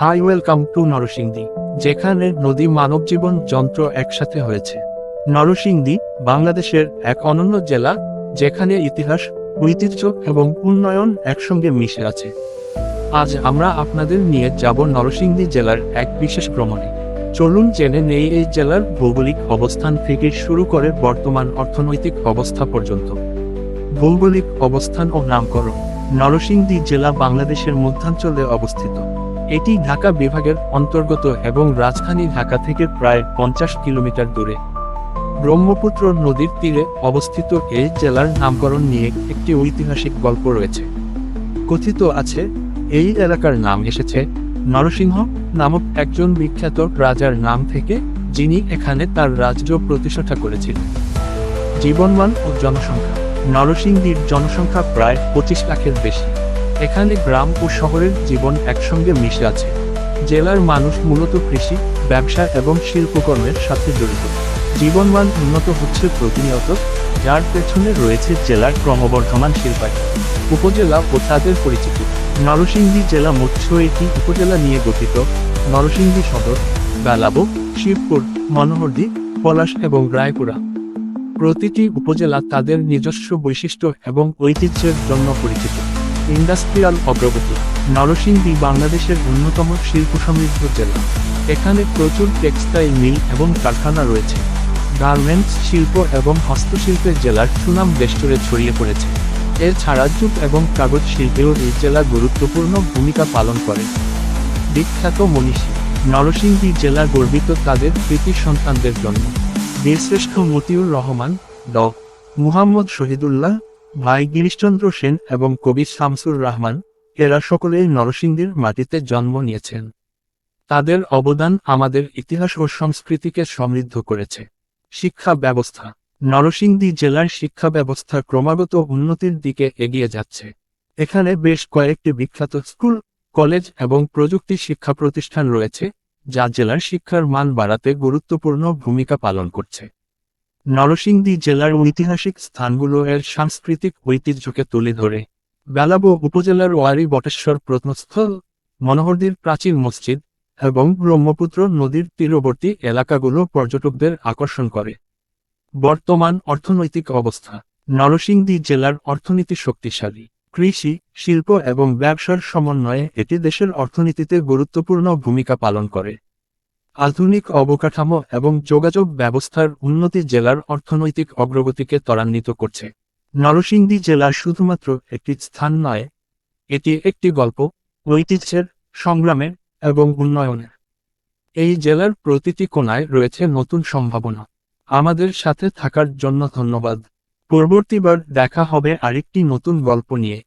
High, welcome to Narsingdi, যেখানে নদী মানব জীবন যন্ত্র একসাথে হয়েছে। নরসিংদী, বাংলাদেশের এক অনন্য জেলা, যেখানে ইতিহাস, ঐতিহ্য এবং উন্নয়ন একসঙ্গে মিশে আছে। আজ আমরা আপনাদের নিয়ে যাব নরসিংদী জেলার এক বিশেষ ভ্রমণে। চলুন জেনে নেই এই জেলার ভৌগোলিক অবস্থান থেকে শুরু করে বর্তমান অর্থনৈতিক অবস্থা পর্যন্ত। ভৌগোলিক অবস্থান ও নামকরণ, নরসিংদী জেলা বাংলাদেশের মধ্যাঞ্চলে অবস্থিত। এটি ঢাকা বিভাগের অন্তর্গত এবং রাজধানী ঢাকা থেকে প্রায় পঞ্চাশ কিলোমিটার দূরে। ব্রহ্মপুত্র নদীর তীরে অবস্থিত এই জেলার নামকরণ নিয়ে একটি ঐতিহাসিক গল্প রয়েছে। কথিত আছে, এই এলাকার নাম এসেছে নরসিংহ নামক একজন বিখ্যাত রাজার নাম থেকে যিনি এখানে তার রাজ্য প্রতিষ্ঠা করেছিলেন। জীবনমান ও জনসংখ্যা। নরসিংদীর জনসংখ্যা প্রায় পঁচিশ লাখের বেশি। এখানে গ্রাম ও শহরের জীবন একসঙ্গে মিশে আছে। জেলার মানুষ মূলত কৃষি, ব্যবসা এবং শিল্পকর্মের সাথে জড়িত। জীবনমান উন্নত হচ্ছে প্রতিনিয়ত, যার পেছনে রয়েছে জেলার ক্রমবর্ধমান শিল্পায়ন। উপজেলা ও তাদের পরিচিতি। নরসিংদী জেলা মৎস্য একটি উপজেলা নিয়ে গঠিত। নরসিংদী সদর, বেলাবো, শিবপুর, মনোহরদী, পলাশ এবং রায়পুরা। প্রতিটি উপজেলা তাদের নিজস্ব বৈশিষ্ট্য এবং ঐতিহ্যের জন্য পরিচিত। ইন্ডাস্ট্রিয়াল অগ্রগতি। নরসিংদী বাংলাদেশের অন্যতম শিল্প সমৃদ্ধ জেলা। এখানে প্রচুর টেক্সটাইল মিল এবং কারখানা রয়েছে। গার্মেন্টস শিল্প এবং হস্তশিল্পের জেলার সুনাম দেশজুড়ে ছড়িয়ে পড়েছে। এছাড়া জুট এবং কাগজ শিল্পেও এই জেলা গুরুত্বপূর্ণ ভূমিকা পালন করে। বিখ্যাত মনীষী। নরসিংদী জেলা গর্বিত তাদের কৃতি সন্তানদের জন্য। বীরশ্রেষ্ঠ মতিউর রহমান, ড. মুহাম্মদ শহীদুল্লাহ ভাই গিরিশচন্দ্র সেন এবং কবি শামসুর রহমান, এরা সকলেই নরসিংদীর মাটিতে জন্ম নিয়েছেন। তাদের অবদান আমাদের ইতিহাস ও সংস্কৃতিকে সমৃদ্ধ করেছে। শিক্ষা ব্যবস্থা। নরসিংদী জেলার শিক্ষা ব্যবস্থা ক্রমাগত উন্নতির দিকে এগিয়ে যাচ্ছে। এখানে বেশ কয়েকটি বিখ্যাত স্কুল, কলেজ এবং প্রযুক্তি শিক্ষা প্রতিষ্ঠান রয়েছে, যা জেলার শিক্ষার মান বাড়াতে গুরুত্বপূর্ণ ভূমিকা পালন করছে। নরসিংদী জেলার ঐতিহাসিক স্থানগুলো এর সাংস্কৃতিক ঐতিহ্যকে তুলে ধরে। বেলাবো উপজেলার ওয়ারি বটেশ্বর প্রত্নস্থল মনোহরদীর প্রাচীন মসজিদ এবং ব্রহ্মপুত্র নদীর তীরবর্তী এলাকাগুলো পর্যটকদের আকর্ষণ করে। বর্তমান অর্থনৈতিক অবস্থা। নরসিংদী জেলার অর্থনীতি শক্তিশালী। কৃষি, শিল্প এবং ব্যবসার সমন্বয়ে এটি দেশের অর্থনীতিতে গুরুত্বপূর্ণ ভূমিকা পালন করে। আধুনিক অবকাঠামো এবং যোগাযোগ ব্যবস্থার উন্নতি জেলার অর্থনৈতিক অগ্রগতিকে ত্বরান্বিত করছে। নরসিংদী জেলা শুধুমাত্র একটি স্থান নয়, এটি একটি গল্প, ঐতিহ্যের, সংগ্রামের এবং উন্নয়নের। এই জেলার প্রতিটি কোণায় রয়েছে নতুন সম্ভাবনা। আমাদের সাথে থাকার জন্য ধন্যবাদ। পরবর্তীবার দেখা হবে আরেকটি নতুন গল্প নিয়ে।